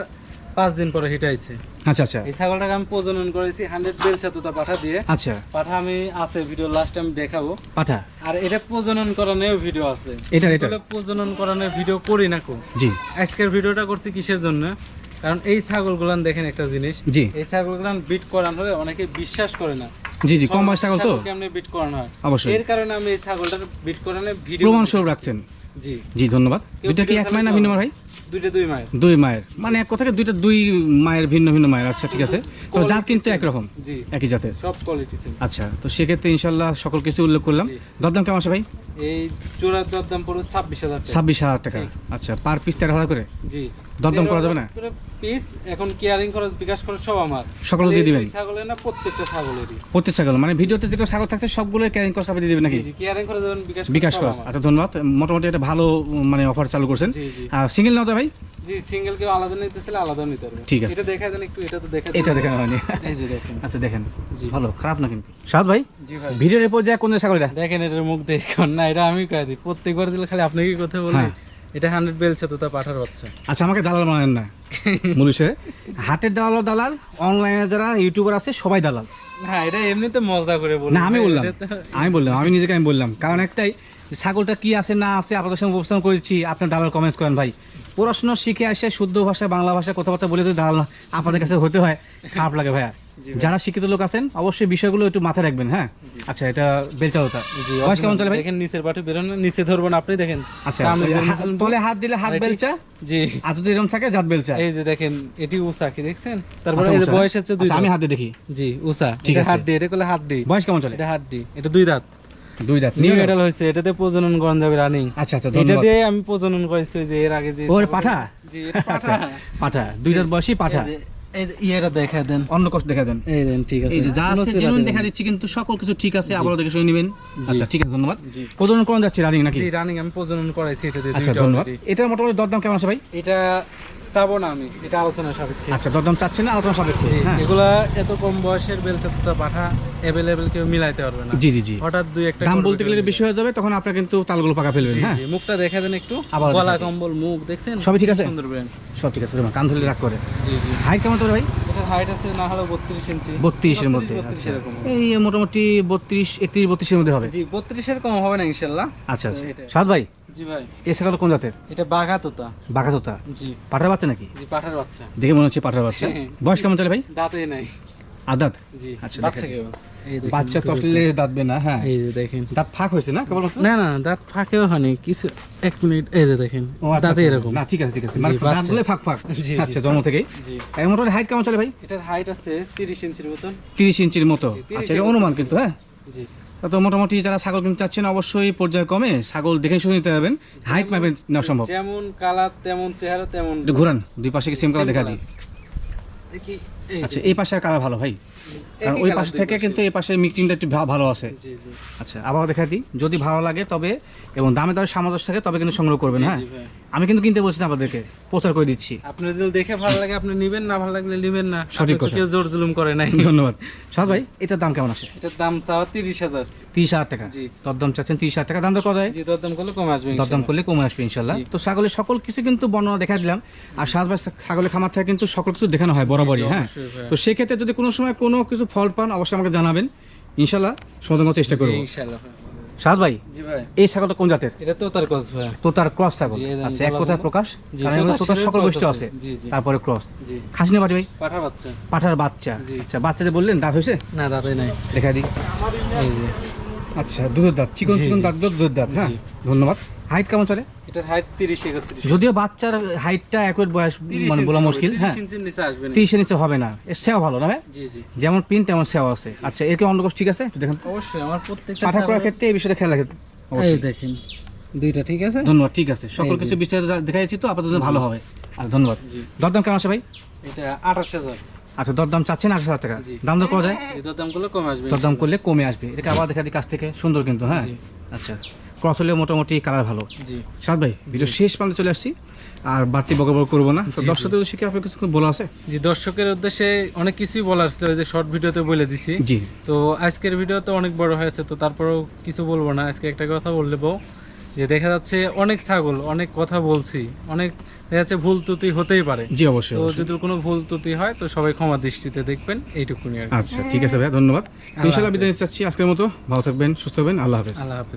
পাঁচ দিন পরে হিট আইছে। আচ্ছা আচ্ছা। এই ছাগলটাকে আমি প্রজনন করেছি হান্ড্রেড বেল ছাতুটা পাঠা দিয়ে। আচ্ছা। পাঠা আমি আছে ভিডিও লাস্ট আমি দেখাবো। পাঠা? আর এটা প্রজনন করানোর ভিডিও আছে। এটার এটা প্রজনন করানোর ভিডিও করি না কো জি। আজকের ভিডিওটা করছি কিসের জন্য? কারণ এই ছাগলগুলান দেখেন একটা জিনিস। জি। এই ছাগলগুলান বিট করান হলে অনেকে বিশ্বাস করে না। জি জি কম বয়স ছাগল তো। কেমনে বিট করানো হয়? অবশ্যই। এর কারণে আমি এই ছাগলটার বিট করানোর ভিডিও প্রমাণ স্বরূপ রাখছেন। জি। জি ধন্যবাদ। দুইটা কি এক মায়ের না ভিন্ন? ভাই? দুইটা দুই মায়ের। দুই মায়ের। মানে এক কথাকে দুইটা দুই মায়ের ভিন্ন ভিন্ন মায়ের। আচ্ছা ঠিক আছে। তো জাত কিন্তু একরকম। জি। একই জাতের। সব কোয়ালিটি আচ্ছা তো সেক্ষেত্রে ইনশাল্লাহ সকল কিছু উল্লেখ করলাম। দরদাম কেমন আছে ভাই? এই জোড়ার দরদাম পড়বে ছাব্বিশ হাজার টাকা। ছাব্বিশ হাজার টাকা। আচ্ছা পার পিস তেরো হাজার করে? জি। দরদাম করা যাবে না? পিস এখন কেয়ারিং খরচ বিকাশ খরচ সব আমার। সকল দিয়ে দিবেন? ছাগলের না প্রত্যেকটা ছাগলেরই। প্রত্যেক ছাগল মানে ভিডিওতে যেগুলো ছাগল থাকছে সবগুলো ক্যারিং কস্ট আপনি দিয়ে দেবেন নাকি? কেয়ারিং খরচ বিকাশ বিকাশ আমার। আচ্ছা ধন্যবাদ। মোটামুটি একটা ভালো মানে অফার চালু করছেন। আর সিঙ্গেল নাও তো ভাই? জি সিঙ্গেল কেউ আলাদা নিতে চাইলে আলাদা নিতে পারবে। ঠিক আছে। এটা দেখা দেন একটু এটা তো দেখা এটা দেখেন হয়নি। এই যে দেখেন। আচ্ছা দেখেন। ভালো খারাপ না কিন্তু। সাদ ভাই জি ভাই। ভিডিওর এরপর যা কোন ছাগল এটা দেখেন এটার মুখ দেখুন না এটা আমি কয়ে দিই। প্রত্যেকবার দিলে খালি আপনাকে কথা বলি। হ্যাঁ। এটা হান্ড্রেড বেলছে তো তা পাঠার বাচ্চা। আচ্ছা আমাকে দালাল বানাবেন না। মুলিশে হাটের দালাল দালাল অনলাইনে যারা ইউটিউবার আছে সবাই দালাল। না এটা এমনিতে মজা করে বলি। না আমি বললাম। আমি বললাম আমি নিজেকে আমি বললাম। কারণ একটাই ছাগলটা কি আছে না আছে আপনাদের সঙ্গে উপস্থাপন করেছি আপনার দালাল কমেন্টস করেন ভাই। পড়াশোনা শিখে আসে শুদ্ধ ভাষায় বাংলা ভাষায় কথাবার্তা বলে যদি ধারণা আপনাদের কাছে হতে হয় খারাপ লাগে ভাইয়া। যারা শিক্ষিত লোক আছেন অবশ্যই বিষয়গুলো একটু মাথায় রাখবেন হ্যাঁ? আচ্ছা এটা বেলচালতা বয়স কেমন চলে ভাই? দেখেন নিচের পাটি বেরোন নিচে ধরবেন আপনি দেখেন। আচ্ছা তলে হাত দিলে হাত বেলচা জি। যদি এরকম থাকে জাত বেলচা। এই যে দেখেন এটি উষা কি দেখছেন? তারপরে এই যে বয়স হচ্ছে দুই আচ্ছা, আমি। হাত দেখি। জি উষা ঠিক এটা আছে। হাড্ডি এটা করলে হাড্ডি বয়স কেমন চলে? এটা হাড্ডি এটা দুই দাঁত। দুই দাঁত। নিউ মেডাল হয়েছে এটাতে প্রজনন করান যাবে রানিং আচ্ছা আচ্ছা এটা দিয়ে আমি প্রজনন করেছি যে এর আগে যে ও, এটা পাঠা? জি পাঠা। পাঠা। দুই দাঁত বয়সী পাঠা। ইয়েটা দেখা দেন অন্য কষ্ট দেখা দেন। এই দেন ঠিক আছে। এই যে যা আছে জেনুইন দেখা দিচ্ছি কিন্তু সকল কিছু ঠিক আছে আবারও দেখে শুনে নেবেন। আচ্ছা ঠিক আছে ধন্যবাদ। প্রজনন করণ যাচ্ছে রানিং নাকি? জি রানিং আমি প্রজনন করাইছি এটা দিয়ে আচ্ছা ধন্যবাদ। এটার মোটামুটি দরদাম কেমন আছে ভাই? এটা চাবো না আমি এটা আলোচনা সাপেক্ষে। আচ্ছা দরদাম চাচ্ছি না আলোচনা সাপেক্ষে হ্যাঁ। এগুলা এত কম বয়সের বেলচাত্তা পাঠা অ্যাভেলেবেল কেউ মিলাইতে পারবে না। জি জি জি। হঠাৎ দুই একটা দাম বলতে গেলে বেশি হয়ে যাবে তখন আপনারা কিন্তু তালগুলো পাকা ফেলবেন হ্যাঁ। মুখটা দেখা দেন একটু। আবার গলা কম্বল মুখ দেখছেন? সবই ঠিক আছে? সুন্দর ব্র্যান্ড সব ঠিক আছে কান ধরলে রাগ করে। জি জি। হাই কেমন তোর ভাই? হাইট আছে না হলো বত্রিশ ইঞ্চি। বত্রিশের মধ্যে 32, 32 আচ্ছা এই মোটামুটি বত্রিশ একত্রিশ বত্রিশের মধ্যে হবে? জি কম হবে না আচ্ছা আচ্ছা। সাদ ভাই? জি ভাই। এ ছাগল কোন জাতের? এটা বাঘা তোতা। বাঘা তোতা? জি। পাঠার বাচ্চা নাকি? জি পাঠার বাচ্চা। দেখে মনে হচ্ছে পাঠার বাচ্চা। হ্যাঁ। বয়স কেমন চলে ভাই? দাঁতে নাই। আদাত? আচ্ছা, বাচ্চা দুটো তটলে দাঁতবে না হ্যাঁ। এই যে দেখেন। দাঁত ফাঁক হয়েছে না কেবল না না দাঁত ফাঁকেও হয়নি। কিছু এক মিনিট এই যে দেখেন দাঁতে এরকম। না ঠিক আছে ঠিক আছে। মানে দাঁতগুলো ফাঁক ফাঁক। জি, জি। আচ্ছা জন্ম থেকেই? জি। এই মোটামুটি হাইট কেমন চলে ভাই? এটার হাইট আছে তিরিশ ইঞ্চির মতন। তিরিশ ইঞ্চির মতো। আচ্ছা এটা অনুমান কিন্তু হ্যাঁ? জি। তো মোটামুটি যারা ছাগল কিনতে চাচ্ছেন অবশ্যই পর্যায়ক্রমে ছাগল দেখে শুনে নিতে পারবেন। হাইট মাপে নেওয়া সম্ভব। যেমন কালার তেমন চেহারা তেমন একটু ঘুরান দুই পাশে কি সেম কালার দেখা। দিই। দেখি। আচ্ছা এই পাশের কালার ভালো ভাই? কারণ ওই পাশ থেকে কিন্তু এই মিক্সিংটা একটু ভালো আছে। আচ্ছা আবার দেখা দিই। যদি ভালো লাগে তবে এবং দামে সামঞ্জস্য থাকে তবে কিন্তু সংগ্রহ করবেন হ্যাঁ? আমি কিন্তু কিনতে বলছি না আপনাদেরকে প্রচার করে দিচ্ছি। আপনার যদি দেখে ভালো লাগে আপনি নিবেন না ভালো লাগলে নিবেন না। সঠিক কথা। কেউ জোর জুলুম করে নাই। ধন্যবাদ। সাদ ভাই এটার দাম কেমন আসে এটার দাম চাওয়া তিরিশ হাজার। তিরিশ হাজার টাকা। জি। দরদাম চাচ্ছেন তিরিশ হাজার টাকা। দাম দরদাম করলে কমে আসবে দরদাম। করলে কমে আসবে ইনশাল্লাহ। তো ছাগলের সকল কিছু কিন্তু বর্ণনা দেখা দিলাম। আর সাত ভাই ছাগলের খামার থেকে কিন্তু সকল কিছু দেখানো হয় বরাবরই হ্যাঁ? তো সেক্ষেত্রে যদি কোনো সময় কোনো কিছু ফল পান অবশ্যই আমাকে জানাবেন। ইনশাল্লাহ সমাধান করার চেষ্টা করব। সাদ ভাই এই ছাগলটা কোন জাতের? এটা তো তার ভাই। তো ক্রস ছাগল। আচ্ছা এক কথায় প্রকাশ? কারণ তোতার তোতার সকল বৈশিষ্ট্য আছে। তারপরে ক্রস। জি। খাসিনা বাড়ি ভাই? পাঠা বাচ্চা। পাঠার বাচ্চা। জি। আচ্ছা বাচ্চাদের বললেন দাঁত হয়েছে? না নাই। দেখা দিই। আচ্ছা দুধের দাঁত। চিকন চিকন। দাঁত দুধের দাঁত হ্যাঁ? ধন্যবাদ। হাইট কেমন চলে? এটার হাইট যদিও বাচ্চার হাইটটা একবার বয়স মানে বলা মুশকিল হ্যাঁ। ইঞ্চির নিচে আসবে না। তিরিশের নিচে হবে না। এর সেও ভালো না ভাই? জি জি। যেমন প্রিন্ট তেমন সেও আছে। আচ্ছা এর কি অন্য ঠিক আছে? একটু দেখেন অবশ্যই আমার প্রত্যেকটা পাঠা করার ক্ষেত্রে এই বিষয়টা খেয়াল রাখেন। এই। দেখেন দুইটা ঠিক আছে? ধন্যবাদ ঠিক আছে। সকল কিছু বিস্তারিত দেখাইছি তো আপাতত ভালো হবে। আর ধন্যবাদ। দরদাম কেমন আছে ভাই? এটা আঠাশ হাজার। আচ্ছা দরদাম চাচ্ছেন আঠাশ হাজার টাকা। দাম দর করা যায়? এই দামগুলো কমে আসবে। দরদাম করলে কমে আসবে। এটাকে আবার দেখা দিই কাছ থেকে। সুন্দর কিন্তু হ্যাঁ। আচ্ছা। ক্রস হলেও মোটামুটি কালার ভালো। জি। সাদ ভাই ভিডিও শেষ প্রান্তে চলে আসছি আর বাড়তি বকর করব না। তো। দর্শকদের শিখে আপনার কিছু বলা আছে? জি দর্শকের উদ্দেশ্যে অনেক কিছুই বলার ছিল যে শর্ট ভিডিওতে বলে দিছি। জি। তো আজকের ভিডিও তো অনেক বড় হয়েছে তো তারপরেও কিছু বলব না। আজকে একটা কথা বললে বউ যে দেখা যাচ্ছে অনেক ছাগল অনেক কথা বলছি অনেক দেখা যাচ্ছে ভুল ত্রুটি হতেই পারে। জি অবশ্যই তো যদি কোনো ভুল ত্রুটি হয় তো সবাই ক্ষমা দৃষ্টিতে দেখবেন এইটুকুনি আর আচ্ছা ঠিক আছে ভাইয়া ধন্যবাদ। আল্লাহ ইনশাল্লাহ বিদায় চাচ্ছি আজকের মতো। ভালো থাকবেন সুস্থ হবেন আল্লাহ হাফেজ। আল্লাহ হাফিজ।